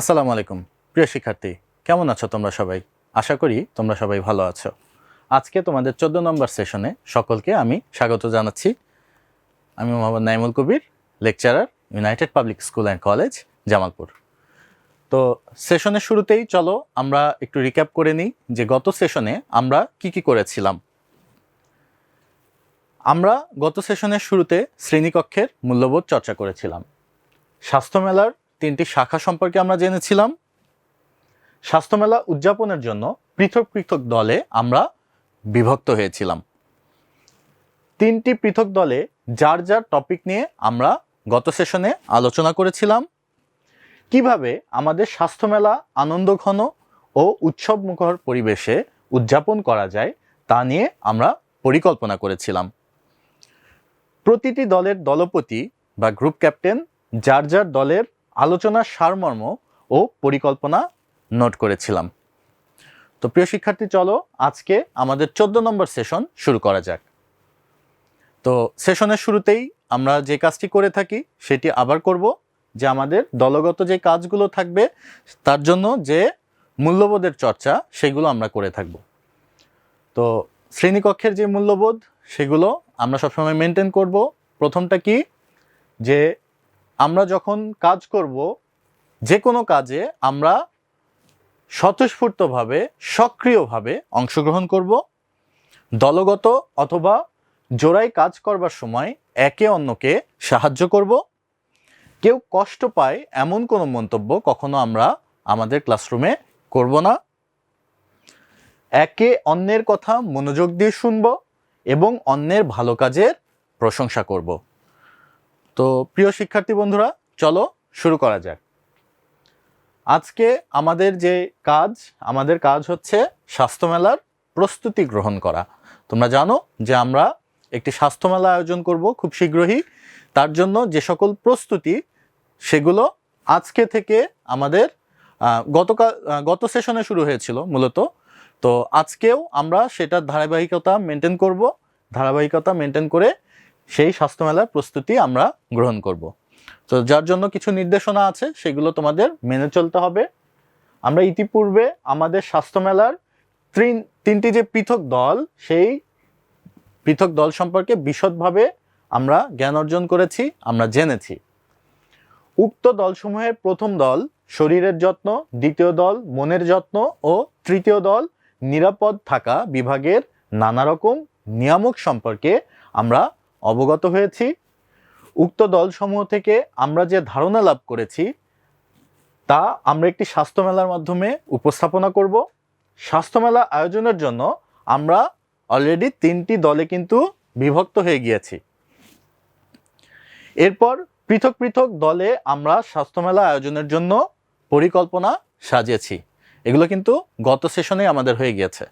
আসসালামু আলাইকুম। প্রিয় শিক্ষার্থী, কেমন আছো তোমরা সবাই? আশা করি তোমরা সবাই ভালো আছো। আজকে তোমাদের চোদ্দ নম্বর সেশনে সকলকে আমি স্বাগত জানাচ্ছি। আমি Mohammad Naimul Kabir, lecturer, United Public School and College, Jamalpur. তো সেশনের শুরুতেই চলো, আমরা একটু রিক্যাপ করে নিই যে গত সেশনে আমরা কি কি করেছিলাম। আমরা গত সেশনের শুরুতে শ্রেণীকক্ষের মূল্যবোধ চর্চা করেছিলাম। স্বাস্থ্য মেলার তিনটি শাখা সম্পর্কে আমরা জেনেছিলাম। স্বাস্থ্যমেলা উদযাপনের জন্য পৃথক পৃথক দলে আমরা বিভক্ত হয়েছিলাম। তিনটি পৃথক দলে যার যার টপিক নিয়ে আমরা গত সেশনে আলোচনা করেছিলাম। কীভাবে আমাদের স্বাস্থ্যমেলা আনন্দঘন ও উৎসবমুখর পরিবেশে উদযাপন করা যায় তা নিয়ে আমরা পরিকল্পনা করেছিলাম। প্রতিটি দলের দলপতি বা গ্রুপ ক্যাপ্টেন যার যার দলের আলোচনার সারমর্ম ও পরিকল্পনা নোট করেছিলাম। তো প্রিয় শিক্ষার্থী, চলো আজকে আমাদের চোদ্দ নম্বর সেশন শুরু করা যাক। তো সেশনের শুরুতেই আমরা যে কাজটি করে থাকি, সেটি আবার করব যে আমাদের দলগত যে কাজগুলো থাকবে, তার জন্য যে মূল্যবোধের চর্চা, সেগুলো আমরা করে থাকব। তো শ্রেণীকক্ষের যে মূল্যবোধ, সেগুলো আমরা সবসময় মেনটেন করব। প্রথমটা কি? যে আমরা যখন কাজ করব, যে কোনো কাজে আমরা স্বতঃস্ফূর্তভাবে, সক্রিয়ভাবে অংশগ্রহণ করব। দলগত অথবা জোড়ায় কাজ করবার সময় একে অন্যকে সাহায্য করব। কেউ কষ্ট পায় এমন কোনো মন্তব্য কখনো আমরা আমাদের ক্লাসরুমে করব না। একে অন্যের কথা মনোযোগ দিয়ে শুনব এবং অন্যের ভালো কাজের প্রশংসা করব। তো প্রিয় শিক্ষার্থী বন্ধুরা, চলো শুরু করা যাক। আজকে আমাদের যে কাজ, আমাদের কাজ হচ্ছে স্বাস্থ্যমেলার প্রস্তুতি গ্রহণ করা। তোমরা জানো যে আমরা একটি স্বাস্থ্যমেলা আয়োজন করব খুব শীঘ্রই। তার জন্য যে সকল প্রস্তুতি, সেগুলো আজকে থেকে আমাদের গতকাল গত সেশনে শুরু হয়েছিল মূলত। তো আজকেও আমরা সেটার ধারাবাহিকতা মেনটেন করব। ধারাবাহিকতা মেনটেন করে সেই স্বাস্থ্যমেলার প্রস্তুতি আমরা গ্রহণ করব। তো যার জন্য কিছু নির্দেশনা আছে, সেগুলো তোমাদের মেনে চলতে হবে। আমরা ইতিপূর্বে আমাদের স্বাস্থ্যমেলার তিন তিনটি যে পৃথক দল, সেই পৃথক দল সম্পর্কে বিশদভাবে আমরা জ্ঞান অর্জন করেছি, আমরা জেনেছি। উক্ত দলসমূহের প্রথম দল শরীরের যত্ন, দ্বিতীয় দল মনের যত্ন ও তৃতীয় দল নিরাপদ থাকা বিভাগের নানা রকম নিয়ামক সম্পর্কে আমরা অবগত হয়েছি। উক্ত দলসমূহ থেকে আমরা যে ধারণা লাভ করেছি, তা আমরা একটি স্বাস্থ্যমেলার মাধ্যমে উপস্থাপনা করব। স্বাস্থ্যমেলা আয়োজনের জন্য আমরা অলরেডি তিনটি দলে কিন্তু বিভক্ত হয়ে গিয়েছি। এরপর পৃথক পৃথক দলে আমরা স্বাস্থ্যমেলা আয়োজনের জন্য পরিকল্পনা সাজিয়েছি। এগুলো কিন্তু গত সেশনে আমাদের হয়ে গিয়েছে।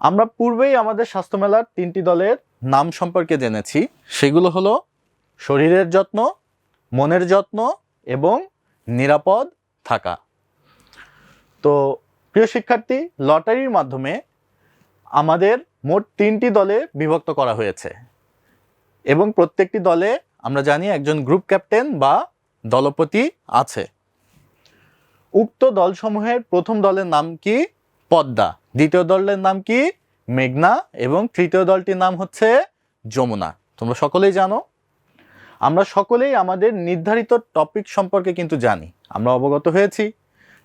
আমরা পূর্বেই আমাদের স্বাস্থ্যমেলার তিনটি দলের নাম সম্পর্কে জেনেছি, সেগুলো হলো শরীরের যত্ন, মনের যত্ন এবং নিরাপদ থাকা। তো প্রিয় শিক্ষার্থী, লটারির মাধ্যমে আমাদের মোট তিনটি দলে বিভক্ত করা হয়েছে এবং প্রত্যেকটি দলে আমরা জানি একজন গ্রুপ ক্যাপ্টেন বা দলপতি আছে। উক্ত দলসমূহের প্রথম দলের নাম কি? পদ্মা। দ্বিতীয় দলের নাম কি? মেঘনা এবং তৃতীয় দলটির নাম হচ্ছে যমুনা। তোমরা সকলেই জানো। আমরা সকলেই আমাদের নির্ধারিত টপিক সম্পর্কে কিন্তু জানি। আমরা অবগত হয়েছি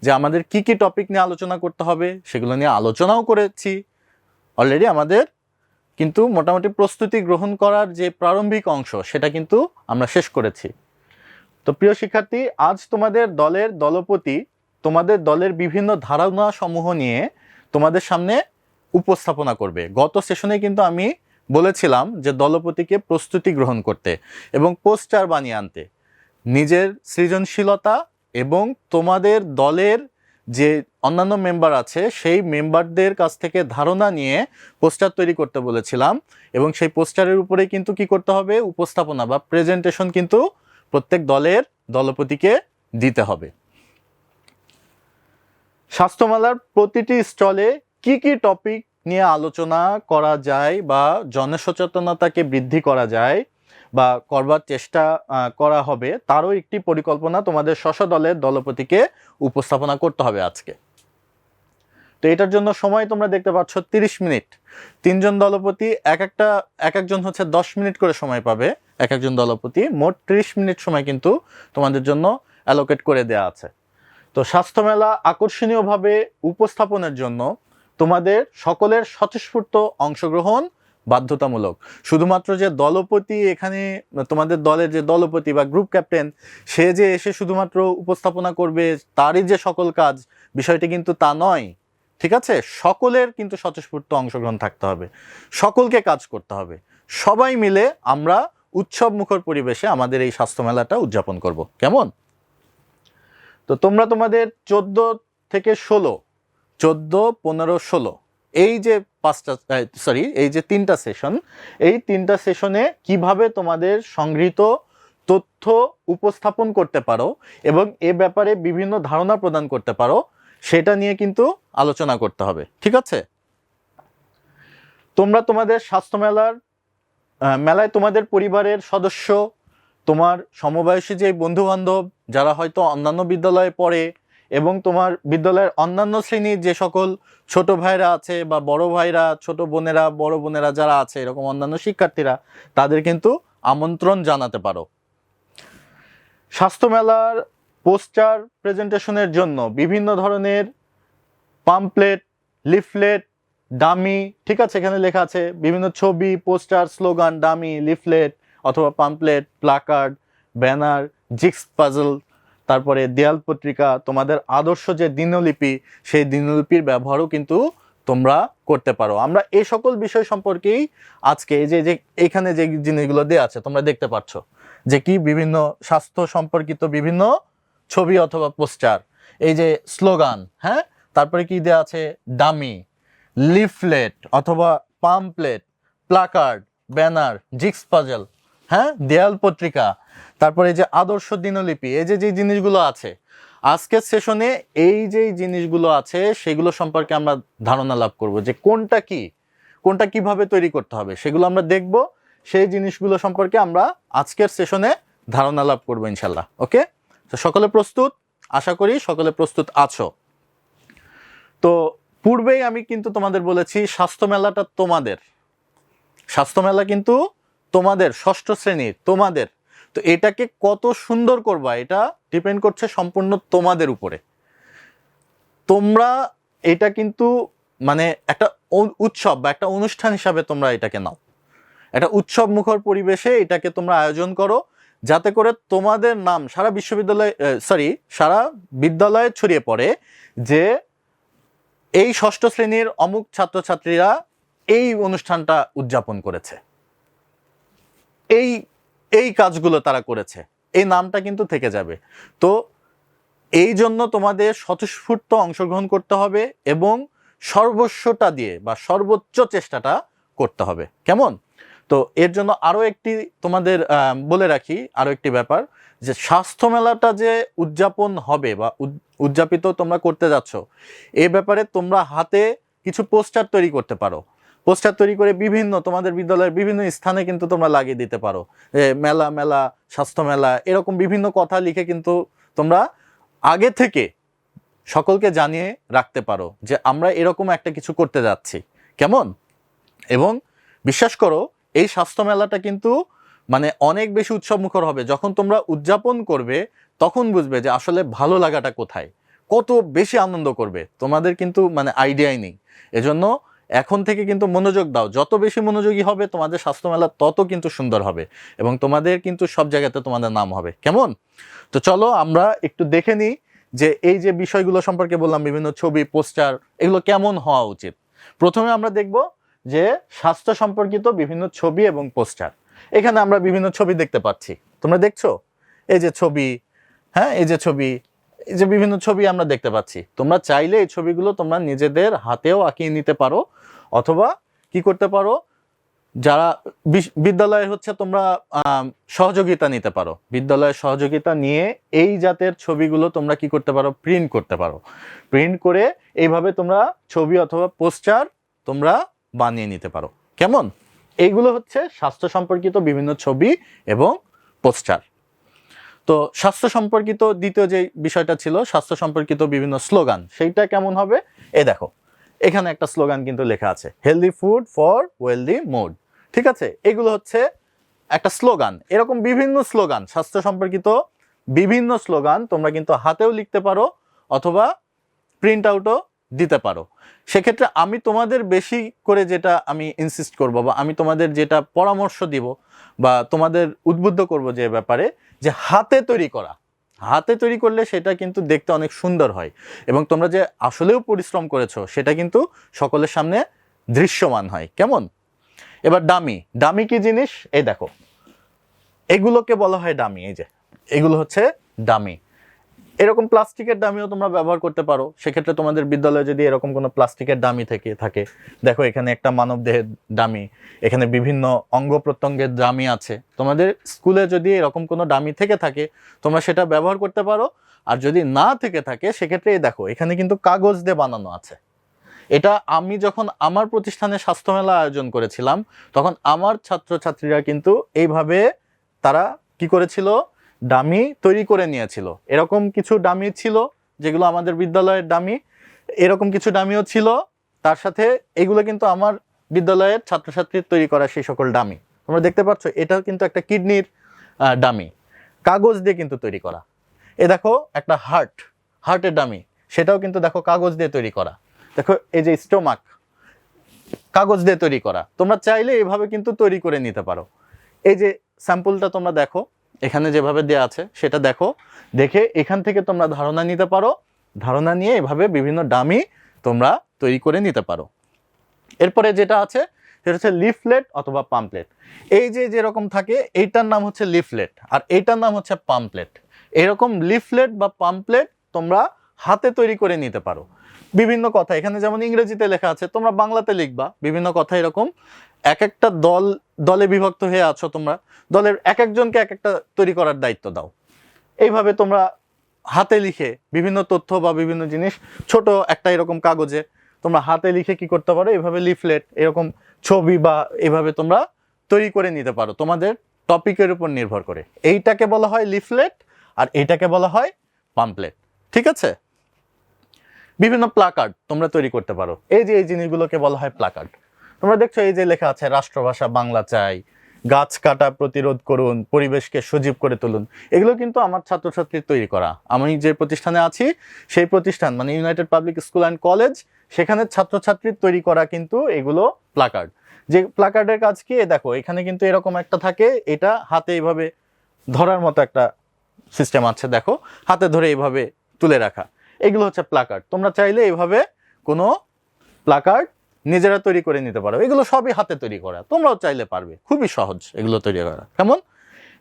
যে আমাদের কি কি টপিক নিয়ে আলোচনা করতে হবে, সেগুলো নিয়ে আলোচনাও করেছি। অলরেডি আমাদের কিন্তু মোটামুটি প্রস্তুতি গ্রহণ করার যে প্রারম্ভিক অংশ, সেটা কিন্তু আমরা শেষ করেছি। তো প্রিয় শিক্ষার্থী, আজ তোমাদের দলের দলপতি, তোমাদের দলের বিভিন্ন ধারণা সমূহ নিয়ে তোমাদের সামনে উপস্থাপনা করবে। গত সেশনে কিন্তু আমি বলেছিলাম যে দলপতিকে প্রস্তুতি গ্রহণ করতে এবং পোস্টার বানিয়ে আনতে। নিজের সৃজনশীলতা এবং তোমাদের দলের যে অন্যান্য মেম্বার আছে, সেই মেম্বারদের কাছ থেকে ধারণা নিয়ে পোস্টার তৈরি করতে বলেছিলাম এবং সেই পোস্টারের উপরে কিন্তু কি করতে হবে? উপস্থাপনা বা প্রেজেন্টেশন কিন্তু প্রত্যেক দলের দলপতিকে দিতে হবে। স্বাস্থ্যমেলার প্রতিটি স্টলে কি কি টপিক নিয়ে আলোচনা করা যায় বা জনসচেতনতাকে বৃদ্ধি করা যায় বা করবার চেষ্টা করা হবে, তারও একটি পরিকল্পনা তোমাদের স্ব দলের দলপতিকে উপস্থাপনা করতে হবে আজকে। তো এটার জন্য সময় তোমরা দেখতে পাচ্ছ তিরিশ মিনিট। তিনজন দলপতি, এক একটা, এক একজন হচ্ছে দশ মিনিট করে সময় পাবে, এক একজন দলপতি মোট ত্রিশ মিনিট সময় কিন্তু তোমাদের জন্য অ্যালোকেট করে দেওয়া আছে। তো স্বাস্থ্য মেলা আকর্ষণীয়ভাবে উপস্থাপনের জন্য তোমাদের সকলের স্বতঃস্ফূর্ত অংশগ্রহণ বাধ্যতামূলক। শুধুমাত্র যে দলপতি এখানে, তোমাদের দলের যে দলপতি বা গ্রুপ ক্যাপ্টেন সে যে এসে শুধুমাত্র উপস্থাপনা করবে, তারই যে সকল কাজ, বিষয়টি কিন্তু তা নয়। ঠিক আছে? সকলের কিন্তু স্বতঃস্ফূর্ত অংশগ্রহণ থাকতে হবে। সকলকে কাজ করতে হবে। সবাই মিলে আমরা উৎসব মুখর পরিবেশে আমাদের এই স্বাস্থ্য মেলাটা উদযাপন করব। কেমন? তো তোমরা তোমাদের চোদ্দ থেকে ষোলো চোদ্দ, পনেরো, ষোলো। এই যে পাঁচটা সরি এই যে তিনটা সেশন এই তিনটা সেশনে কীভাবে তোমাদের সংগৃহীত তথ্য উপস্থাপন করতে পারো এবং এ ব্যাপারে বিভিন্ন ধারণা প্রদান করতে পারো, সেটা নিয়ে কিন্তু আলোচনা করতে হবে। ঠিক আছে? তোমরা তোমাদের স্বাস্থ্য মেলার মেলায় তোমাদের পরিবারের সদস্য, তোমার সমবয়সী যে বন্ধু বান্ধব যারা হয়তো অন্যান্য বিদ্যালয়ে পড়ে এবং তোমার বিদ্যালয়ের অন্যান্য শ্রেণির যে সকল ছোট ভাইরা আছে বা বড় ভাইরা, ছোট বোনেরা, বড় বোনেরা যারা আছে, এরকম অন্যান্য শিক্ষার্থীরা, তাদের কিন্তু আমন্ত্রণ জানাতে পারো। স্বাস্থ্য মেলার পোস্টার প্রেজেন্টেশনের জন্য বিভিন্ন ধরনের পাম্পলেট, লিফলেট, ডামি, ঠিক আছে, এখানে লেখা আছে, বিভিন্ন ছবি, পোস্টার, স্লোগান, ডামি, লিফলেট অথবা pamphlet, placard, banner, jigsaw puzzle তারপরে দেয়াল পত্রিকা, তোমাদের আদর্শ যে দিনলিপি, সেই দিনলিপির ব্যবহারও কিন্তু তোমরা করতে পারো। আমরা এই সকল বিষয় সম্পর্কেই আজকে যে যে এখানে যে জিনিসগুলো দেওয়া আছে, তোমরা দেখতে পাচ্ছ যে কি বিভিন্ন স্বাস্থ্য সম্পর্কিত বিভিন্ন ছবি অথবা পোস্টার। এই যে স্লোগান হ্যাঁ? তারপরে কি দেওয়া আছে? ডামি, লিফলেট অথবা pamphlet, placard, banner, jigsaw puzzle হ্যাঁ? দেয়াল পত্রিকা। তারপরে এই যে আদর্শ দিনলিপি, এই যে যে জিনিসগুলো আছে, আজকের সেশনে এই যে জিনিসগুলো আছে, সেগুলো সম্পর্কে আমরা ধারণা লাভ করব যে কোনটা কি, কোনটা কীভাবে তৈরি করতে হবে, সেগুলো আমরা দেখব, সেই জিনিসগুলো সম্পর্কে আমরা আজকের সেশনে ধারণা লাভ করব ইনশাল্লাহ, ওকে? তো সকলে প্রস্তুত? আশা করি সকলে প্রস্তুত আছো। তো পূর্বেই আমি কিন্তু তোমাদের বলেছি, স্বাস্থ্য মেলাটা তোমাদের। স্বাস্থ্য মেলা কিন্তু তোমাদের, ষষ্ঠ শ্রেণির তোমাদের। তো এটাকে কত সুন্দর করবা, এটা ডিপেন্ড করছে সম্পূর্ণ তোমাদের উপরে। তোমরা এটা কিন্তু মানে একটা উৎসব বা একটা অনুষ্ঠান হিসাবে তোমরা এটাকে নাও। একটা উৎসব মুখর পরিবেশে এটাকে তোমরা আয়োজন করো, যাতে করে তোমাদের নাম সারা বিশ্ববিদ্যালয় সরি সারা বিদ্যালয়ে ছড়িয়ে পড়ে যে এই ষষ্ঠ শ্রেণির অমুক ছাত্রছাত্রীরা এই অনুষ্ঠানটা উদযাপন করেছে। এই এই কাজগুলো তারা করেছে। এই নামটা কিন্তু থেকে যাবে। তো এই জন্য তোমাদের স্বতঃস্ফূর্ত অংশগ্রহণ করতে হবে এবং সর্বস্বটা দিয়ে বা সর্বোচ্চ চেষ্টাটা করতে হবে। কেমন? তো এর জন্য আরও একটি তোমাদের বলে রাখি, আরও একটি ব্যাপার যে স্বাস্থ্য মেলাটা যে উদযাপন হবে বা উদ- উদযাপিত তোমরা করতে যাচ্ছ, এ ব্যাপারে তোমরা হাতে কিছু পোস্টার তৈরি করতে পারো। পোস্টার তৈরি করে বিভিন্ন তোমাদের বিদ্যালয়ের বিভিন্ন স্থানে কিন্তু তোমরা লাগিয়ে দিতে পারো। মেলা মেলা, স্বাস্থ্য মেলা, এরকম বিভিন্ন কথা লিখে কিন্তু তোমরা আগে থেকে সকলকে জানিয়ে রাখতে পারো যে আমরা এরকম একটা কিছু করতে যাচ্ছি। কেমন? এবং বিশ্বাস করো, এই স্বাস্থ্য মেলাটা কিন্তু মানে অনেক বেশি উৎসব মুখর হবে। যখন তোমরা উদযাপন করবে, তখন বুঝবে যে আসলে ভালো লাগাটা কোথায়? কত বেশি আনন্দ করবে? তোমাদের কিন্তু মানে আইডিয়াই নেই। এজন্য এখন থেকে কিন্তু মনোযোগ দাও। যত বেশি মনোযোগী হবে, তোমাদের স্বাস্থ্য মেলা তত কিন্তু সুন্দর হবে এবং তোমাদের কিন্তু সব জায়গাতে তোমাদের নাম হবে। কেমন? তো চলো আমরা একটু দেখে নিই যে এই যে বিষয়গুলো সম্পর্কে বললাম, বিভিন্ন ছবি, পোস্টার, এগুলো কেমন হওয়া উচিত? প্রথমে আমরা দেখব যে স্বাস্থ্য সম্পর্কিত বিভিন্ন ছবি এবং পোস্টার। এখানে আমরা বিভিন্ন ছবি দেখতে পাচ্ছি। তোমরা দেখছ? এই যে ছবি হ্যাঁ এই যে ছবি, এই যে বিভিন্ন ছবি আমরা দেখতে পাচ্ছি। তোমরা চাইলে এই ছবিগুলো তোমরা নিজেদের হাতেও আঁকিয়ে নিতে পারো। অথবা কি করতে পারো? যারা বিদ্যালয়ে হচ্ছে তোমরা সহযোগিতা নিতে পারো। বিদ্যালয়ের সহযোগিতা নিয়ে এই জাতের ছবিগুলো তোমরা কি করতে পারো? প্রিন্ট করতে পারো। প্রিন্ট করে এইভাবে তোমরা ছবি অথবা পোস্টার তোমরা বানিয়ে নিতে পারো। কেমন? এইগুলো হচ্ছে স্বাস্থ্য সম্পর্কিত বিভিন্ন ছবি এবং পোস্টার তো স্বাস্থ্য সম্পর্কিত দ্বিতীয় যে বিষয়টা ছিল, স্বাস্থ্য সম্পর্কিত বিভিন্ন স্লোগান, সেইটা কেমন হবে? এ দেখো। এখানে একটা স্লোগান কিন্তু লেখা আছে healthy food for wealthy mood ঠিক আছে? এগুলো হচ্ছে একটা স্লোগান। এরকম বিভিন্ন স্লোগান, স্বাস্থ্য সম্পর্কিত বিভিন্ন স্লোগান তোমরা কিন্তু হাতেও লিখতে পারো অথবা প্রিন্ট আউটও দিতে পারো। সেক্ষেত্রে আমি তোমাদের বেশি করে যেটা আমি ইনসিস্ট করব বা আমি তোমাদের যেটা পরামর্শ দিব বা তোমাদের উদ্বুদ্ধ করব যে ব্যাপারে, যে হাতে তৈরি করা। হাতে তৈরি করলে সেটা কিন্তু দেখতে অনেক সুন্দর হয়। এবং তোমরা যে আসলেও পরিশ্রম করেছ, সেটা কিন্তু সকলের সামনে দৃশ্যমান হয়। কেমন? এবার ডামি ডামি কি জিনিস? এই দেখো। এগুলোকে বলা হয় ডামি এই যে, এগুলো হচ্ছে ডামি এরকম প্লাস্টিকের দামিও তোমরা ব্যবহার করতে পারো। সেক্ষেত্রে তোমাদের বিদ্যালয়ে যদি এরকম কোনো প্লাস্টিকের দামি থেকে থাকে, দেখো এখানে একটা মানব দেহের দামি, এখানে বিভিন্ন অঙ্গ প্রত্যঙ্গের দামি আছে। তোমাদের স্কুলে যদি এরকম কোনো দামি থেকে থাকে, তোমরা সেটা ব্যবহার করতে পারো। আর যদি না থেকে থাকে, সেক্ষেত্রে দেখো, এখানে কিন্তু কাগজ দিয়ে বানানো আছে। এটা আমি যখন আমার প্রতিষ্ঠানে স্বাস্থ্য মেলা আয়োজন করেছিলাম, তখন আমার ছাত্রছাত্রীরা কিন্তু এইভাবে তারা কি করেছিল? ডামি তৈরি করে নিয়েছিল। এরকম কিছু ডামি ছিল, যেগুলো আমাদের বিদ্যালয়ের ডামি। এরকম কিছু ডামিও ছিল, তার সাথে এগুলো কিন্তু আমার বিদ্যালয়ের ছাত্রছাত্রীর তৈরি করা সেই সকল ডামি। তোমরা দেখতে পাচ্ছ, এটাও কিন্তু একটা কিডনির ডামি। কাগজ দিয়ে কিন্তু তৈরি করা। এ দেখো, একটা হার্ট, হার্টের ডামি। সেটাও কিন্তু দেখো কাগজ দিয়ে তৈরি করা। দেখো, এই যে স্টোমাক, কাগজ দিয়ে তৈরি করা। তোমরা চাইলে এভাবে কিন্তু তৈরি করে নিতে পারো। এই যে স্যাম্পলটা তোমরা দেখো। এখানে যেভাবে দেওয়া আছে, সেটা দেখো। দেখে এখান থেকে তোমরা ধারণা নিতে পারো। ধারণা নিয়ে এভাবে বিভিন্ন ডামি তোমরা তৈরি করে নিতে পারো। এরপরে যেটা আছে, সেটা হচ্ছে লিফলেট অথবা পাম্পলেট এই যে যেরকম থাকে, এইটার নাম হচ্ছে লিফলেট আর এইটার নাম হচ্ছে পাম্পলেট এরকম লিফলেট বা পাম্পলেট তোমরা হাতে তৈরি করে নিতে পারো। বিভিন্ন কথা। এখানে যেমন ইংরেজিতে লেখা আছে, তোমরা বাংলাতে লিখবা। বিভিন্ন কথা এরকম। এক একটা দল, দলে বিভক্ত হয়ে আছো তোমরা। দলের এক একজনকে এক একটা তৈরি করার দায়িত্ব দাও। এইভাবে তোমরা হাতে লিখে বিভিন্ন তথ্য বা বিভিন্ন জিনিস, ছোট একটা এরকম কাগজে তোমরা হাতে লিখে কি করতে পারো? এভাবে লিফলেট, এরকম ছবি বা এভাবে তোমরা তৈরি করে নিতে পারো। তোমাদের টপিকের উপর নির্ভর করে। এইটাকে বলা হয় লিফলেট আর এইটাকে বলা হয় পাম্পলেট ঠিক আছে? বিভিন্ন প্লাকার্ড তোমরা তৈরি করতে পারো। এই যে এই জিনিসগুলোকে বলা হয় প্লাকার্ড তোমরা দেখছ এই যে লেখা আছে, রাষ্ট্রভাষা বাংলা চাই। গাছ কাটা প্রতিরোধ করুন, পরিবেশকে সজীব করে তুলুন। এগুলো কিন্তু আমার ছাত্রছাত্রীর তৈরি করা। আমি যে প্রতিষ্ঠানে আছি, সেই প্রতিষ্ঠান মানে United Public School and College সেখানে ছাত্রছাত্রীর তৈরি করা কিন্তু এগুলো প্লাকার্ড যে প্লাকার্ডের কাজ কি? দেখো, এখানে কিন্তু এরকম একটা থাকে, এটা হাতে এইভাবে ধরার মতো একটা সিস্টেম আছে, দেখো। হাতে ধরে এইভাবে তুলে রাখা। এগুলো হচ্ছে প্লাকার্ড তোমরা চাইলে এইভাবে কোনো প্লাকার্ড নিজেরা তৈরি করে নিতে পারো। এগুলো সবই হাতে তৈরি করা। তোমরাও চাইলে পারবে। খুবই সহজ এগুলো তৈরি করা। কেমন?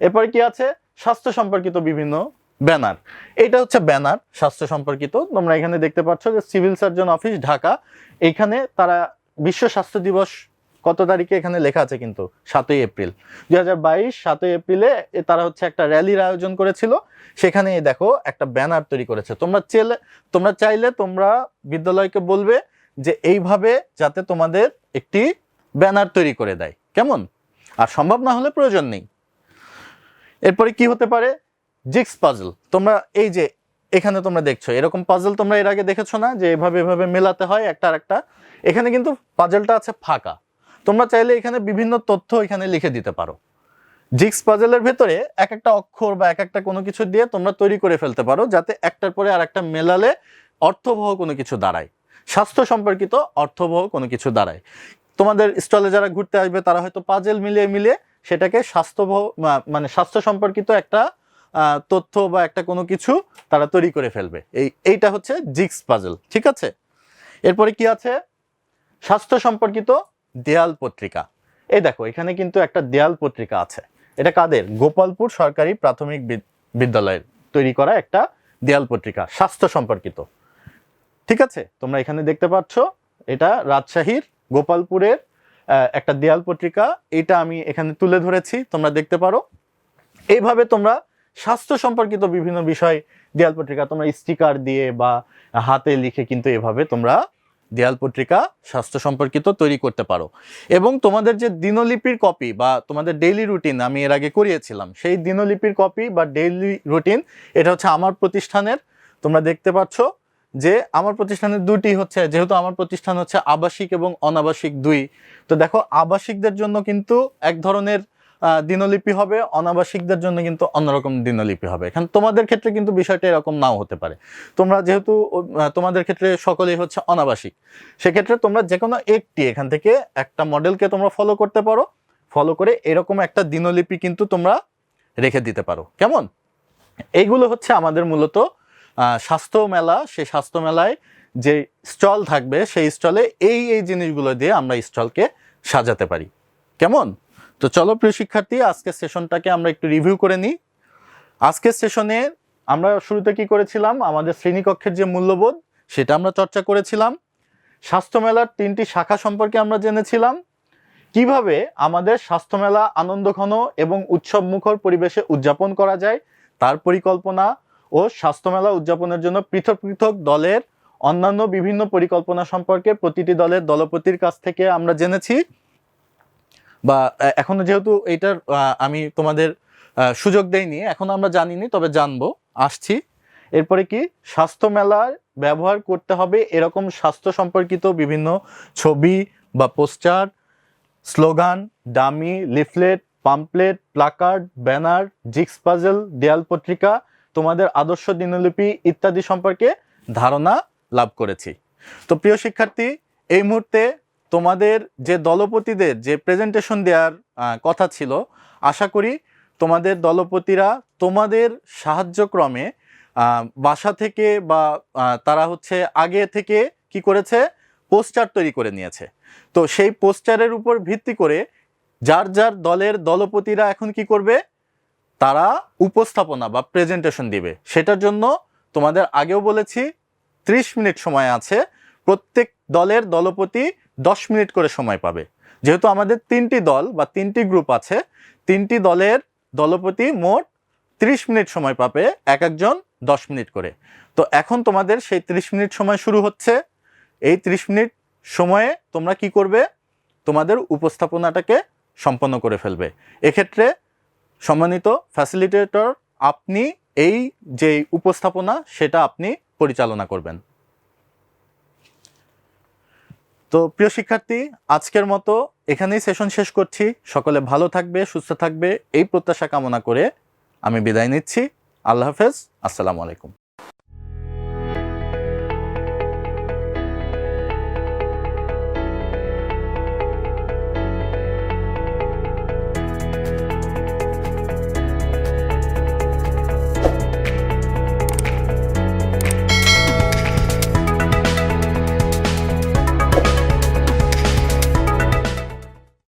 এরপর কি আছে? স্বাস্থ্য সম্পর্কিত বিভিন্ন ব্যানার। এটা হচ্ছে ব্যানার, স্বাস্থ্য সম্পর্কিত। তোমরা এখানে দেখতে পাচ্ছ যে সিভিল সার্জন অফিস, ঢাকা। এখানে তারা বিশ্ব স্বাস্থ্য দিবস কত তারিখে এখানে লেখা আছে কিন্তু? সাতই এপ্রিল। দুই হাজার বাইশ, সাতই এপ্রিলে তারা হচ্ছে একটা র্যালির আয়োজন করেছিল। সেখানে দেখো একটা ব্যানার তৈরি করেছে। তোমরা চেলে, তোমরা চাইলে তোমরা বিদ্যালয়কে বলবে যে এইভাবে যাতে তোমাদের একটি ব্যানার তৈরি করে দেয়। কেমন? আর সম্ভব না হলে প্রয়োজন নেই। এরপরে কি হতে পারে? Jigsaw puzzle. তোমরা এই যে এখানে তোমরা দেখছ, এরকম পাজল তোমরা এর আগে দেখেছ না? যে এভাবে এভাবে মেলাতে হয় একটা আর একটা। এখানে কিন্তু পাজলটা আছে ফাঁকা। তোমরা চাইলে এখানে বিভিন্ন তথ্য এখানে লিখে দিতে পারো। জিক্স পাজেলের ভেতরে এক একটা অক্ষর বা এক একটা কোনো কিছু দিয়ে তোমরা তৈরি করে ফেলতে পারো, যাতে একটার পরে আর একটা মেলালে অর্থবহ কোনো কিছু দাঁড়ায়। স্বাস্থ্য সম্পর্কিত অর্থবহ কোনো কিছু দাঁড়ায়। তোমাদের স্টলে যারা ঘুরতে আসবে, তারা হয়তো পাজেল মিলিয়ে মিলিয়ে সেটাকে স্বাস্থ্যবহ মানে স্বাস্থ্য সম্পর্কিত একটা তথ্য বা একটা কোনো কিছু তারা তৈরি করে ফেলবে। এই, এইটা হচ্ছে জিক্স পাজেল ঠিক আছে? এরপরে কি আছে? স্বাস্থ্য সম্পর্কিত দেয়াল পত্রিকা। এই দেখো, এখানে কিন্তু একটা দেয়াল পত্রিকা আছে। এটা কাদের? গোপালপুর সরকারি প্রাথমিক বিদ- বিদ্যালয়ের তৈরি করা একটা দেয়াল পত্রিকা, স্বাস্থ্য সম্পর্কিত। ঠিক আছে? তোমরা এখানে দেখতে পাচ্ছ, এটা রাজশাহীর গোপালপুরের একটা দেয়াল পত্রিকা। এটা আমি এখানে তুলে ধরেছি, তোমরা দেখতে পারো। এইভাবে তোমরা স্বাস্থ্য সম্পর্কিত বিভিন্ন বিষয় দেয়াল পত্রিকা, তোমরা স্টিকার দিয়ে বা হাতে লিখে কিন্তু এভাবে তোমরা দেয়াল পত্রিকা, স্বাস্থ্য সম্পর্কিত তৈরি করতে পারো। এবং তোমাদের যে দিনলিপির কপি বা তোমাদের ডেইলি রুটিন আমি এর আগে করিয়েছিলাম, সেই দিনলিপির কপি বা ডেইলি রুটিন এটা হচ্ছে আমার প্রতিষ্ঠানের, তোমরা দেখতে পাচ্ছ যে আমার প্রতিষ্ঠানের দুটি হচ্ছে, যেহেতু আমার প্রতিষ্ঠান হচ্ছে আবাসিক এবং অনাবাসিক দুই। তো দেখো, আবাসিকদের জন্য কিন্তু এক ধরনের দিনলিপি হবে, অনাবাসিকদের জন্য কিন্তু অন্যরকম দিনলিপি হবে। এখন তোমাদের ক্ষেত্রে কিন্তু বিষয়টা এরকম নাও হতে পারে। তোমরা যেহেতু তোমাদের ক্ষেত্রে সকলেই হচ্ছে অনাবাসিক। সেক্ষেত্রে তোমরা যে কোনো একটি, এখান থেকে একটা মডেলকে তোমরা ফলো করতে পারো। ফলো করে এরকম একটা দিনলিপি কিন্তু তোমরা রেখে দিতে পারো। কেমন? এইগুলো হচ্ছে আমাদের মূলত স্বাস্থ্য মেলা। সেই স্বাস্থ্য মেলায় যে স্টল থাকবে, সেই স্টলে এই এই জিনিসগুলো দিয়ে আমরা স্টলকে সাজাতে পারি। কেমন? তো চলো প্রিয় শিক্ষার্থী, আজকের সেশনটাকে আমরা একটু রিভিউ করে নিই। আজকের সেশনে আমরা শুরুতে কি করেছিলাম? আমাদের শ্রেণীকক্ষের যে মূল্যবোধ, সেটা আমরা চর্চা করেছিলাম। স্বাস্থ্য মেলার তিনটি শাখা সম্পর্কে আমরা জেনেছিলাম। কীভাবে আমাদের স্বাস্থ্য মেলা আনন্দঘন এবং উৎসব মুখর পরিবেশে উদযাপন করা যায়, তার পরিকল্পনা ও স্বাস্থ্য মেলা উদযাপনের জন্য পৃথক পৃথক দলের অন্যান্য বিভিন্ন পরিকল্পনা সম্পর্কে প্রতিটি দলের দলপতির কাছ থেকে আমরা জেনেছি। বা এখনও যেহেতু এইটার আমি তোমাদের সুযোগ দেইনি, এখন আমরা জানিনি, তবে জানব, আসছি। এরপরে কি? স্বাস্থ্য মেলার ব্যবহার করতে হবে এরকম স্বাস্থ্য সম্পর্কিত বিভিন্ন ছবি বা poster, slogan, dummy, leaflet, pamphlet, placard, banner, jigsaw puzzle, দেয়াল পত্রিকা, তোমাদের আদর্শ দিনলিপি ইত্যাদি সম্পর্কে ধারণা লাভ করেছি। তো প্রিয় শিক্ষার্থী, এই মুহূর্তে তোমাদের যে দলপতিদের যে প্রেজেন্টেশন দেওয়ার কথা ছিল, আশা করি তোমাদের দলপতিরা তোমাদের সাহায্যক্রমে বাসা থেকে বা তারা হচ্ছে আগে থেকে কি করেছে? পোস্টার তৈরি করে নিয়েছে। তো সেই পোস্টারের উপর ভিত্তি করে যার যার দলের দলপতিরা এখন কি করবে? তারা উপস্থাপনা বা প্রেজেন্টেশন দিবে। সেটার জন্য তোমাদের আগেও বলেছি, ত্রিশ মিনিট সময় আছে। প্রত্যেক দলের দলপতি দশ মিনিট করে সময় পাবে। যেহেতু আমাদের তিনটি দল বা তিনটি গ্রুপ আছে, তিনটি দলের দলপতি মোট ত্রিশ মিনিট সময় পাবে এক একজন দশ মিনিট করে। তো এখন তোমাদের সেই ত্রিশ মিনিট সময় শুরু হচ্ছে। এই ত্রিশ মিনিট সময়ে তোমরা কি করবে? তোমাদের উপস্থাপনাটাকে সম্পন্ন করে ফেলবে। এক্ষেত্রে সম্মানিত ফ্যাসিলিটেটর আপনি এই যে উপস্থাপনা, সেটা আপনি পরিচালনা করবেন। তো প্রিয় শিক্ষার্থী, আজকের মতো এখানেই সেশন শেষ করছি। সকলে ভালো থাকবে, সুস্থ থাকবে, এই প্রত্যাশা কামনা করে আমি বিদায় নিচ্ছি। আল্লাহ হাফেজ, আসসালামু আলাইকুম।